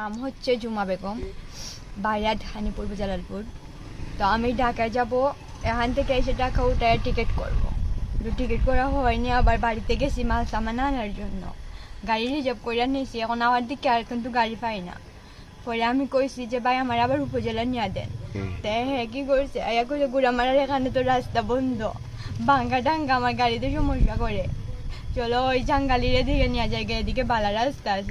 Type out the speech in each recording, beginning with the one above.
নাম হচ্ছে জুমা বেগম বারিয়াদ হানিপুর জালালপুর। তো আমি ঢাকায় যাব এখান থেকে এসে টাকা উঠায় টিকিট করব। তো টিকিট করা হয়নি আবার বাড়িতে গেছি মাল সামান আনার জন্য। গাড়ি রিজার্ভ করে নিয়েছি এখন আমার দিকে আর কিন্তু গাড়ি পাই না। পরে আমি কইছি যে ভাই আমার আবার উপজেলা নিয়ে দেন। তাই হ্যাঁ কি করছে? এয়া করে গুড়ামারার এখানে তো রাস্তা বন্ধ। ভাঙ্গা ডাঙ্গা আমার গাড়িতে সমস্যা করে। চলো ওই জাঙ্গালিরে দিকে নিয়ে যায় এদিকে বালা রাস্তা আছে।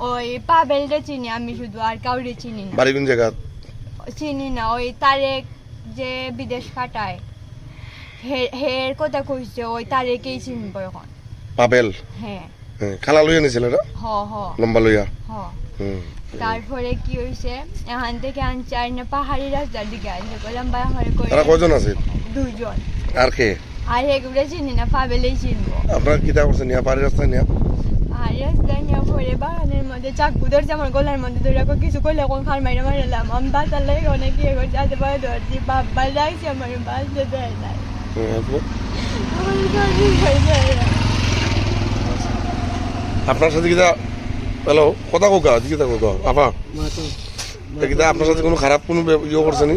ওই পাবেলটা চিনি আমি শুধু আর কাউরে চিনি না। বাড়ি কোন জায়গা? চিনি না ওই তারেক যে বিদেশ কাটায় হের কথা কইছে ওই তারেকেই চিনবো এখন। পাবেল? হ্যাঁ। হ্যাঁ, খালা লইয়া নিছিল এটা? হ হ। লম্বা লইয়া? হ। তারপরে কি হয়েছে এখান থেকে আনছে আর না পাহাড়ি রাস্তার দিকে আনছে বললাম ভাই আমার কই তারা কয়জন আছে? দুজন আর কে? আর এগুলো চিনি না পাবেলেই চিনবো। আপনারা কিতা করছেন নিয়া পাহাড়ি রাস্তায় নিয়া? পরে বাগানের মধ্যে গলার মধ্যে ধরে রাখো কিছু করলে এখন খাল মাইরে মারলাম আমি বাঁচার লাগে অনেক ইয়ে করছে আজ পায়ে ধরছি বাবা আমার হয়ে না। আপনার সাথে কিতা হ্যালো কথা কোকা কিতা কোকা আপা। কিতা আপনার সাথে কোনো খারাপ কোনো ইয়ে করছে নি?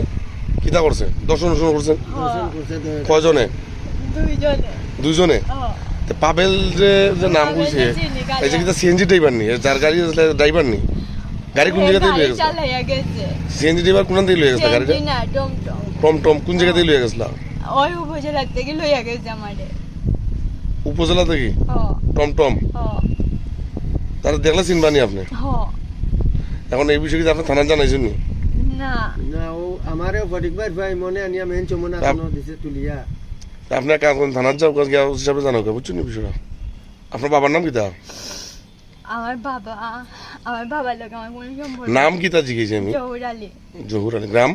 কিতা করছে? দর্শন দর্শন করছে হ্যাঁ, কয়জনে? দুইজনে। দুইজনে? ও, তে পাবেল যে যে নাম কইছে। এই যে কিতা সিএনজি ড্রাইভার নি? যার গাড়ি ড্রাইভার নি? গাড়ি কোন জায়গা থেকে লয়ে গেছে? সিএনজি ড্রাইভার কোন থেকে লয়ে গেছে গাড়িটা? টম টম। কোন জায়গা থেকে লয়ে গেছিল ওই উপজেলার থেকে লইয়া গেছে আমারে। উপজেলা থেকে? টম টম? তারা দেখলে চিনবানি আপনি? এখন এই বিষয়ে কি আপনি থানা জানাইছেন নি? না। না ও আমারে ফটিক ভাই ভাই মনে আনিয়া মেন চমনা দিছে তুলিয়া। আপনি কাজ করেন থানার যাও কাজ গিয়া হিসাবে জানো বুঝছেন বিষয়টা? আপনার বাবার নাম কিতা? আমার বাবা আমার বাবার লোক আমার কোনো সম্পর্ক। নাম কিতা জিজ্ঞেস আমি? জহুর আলী। জহুর আলী গ্রাম?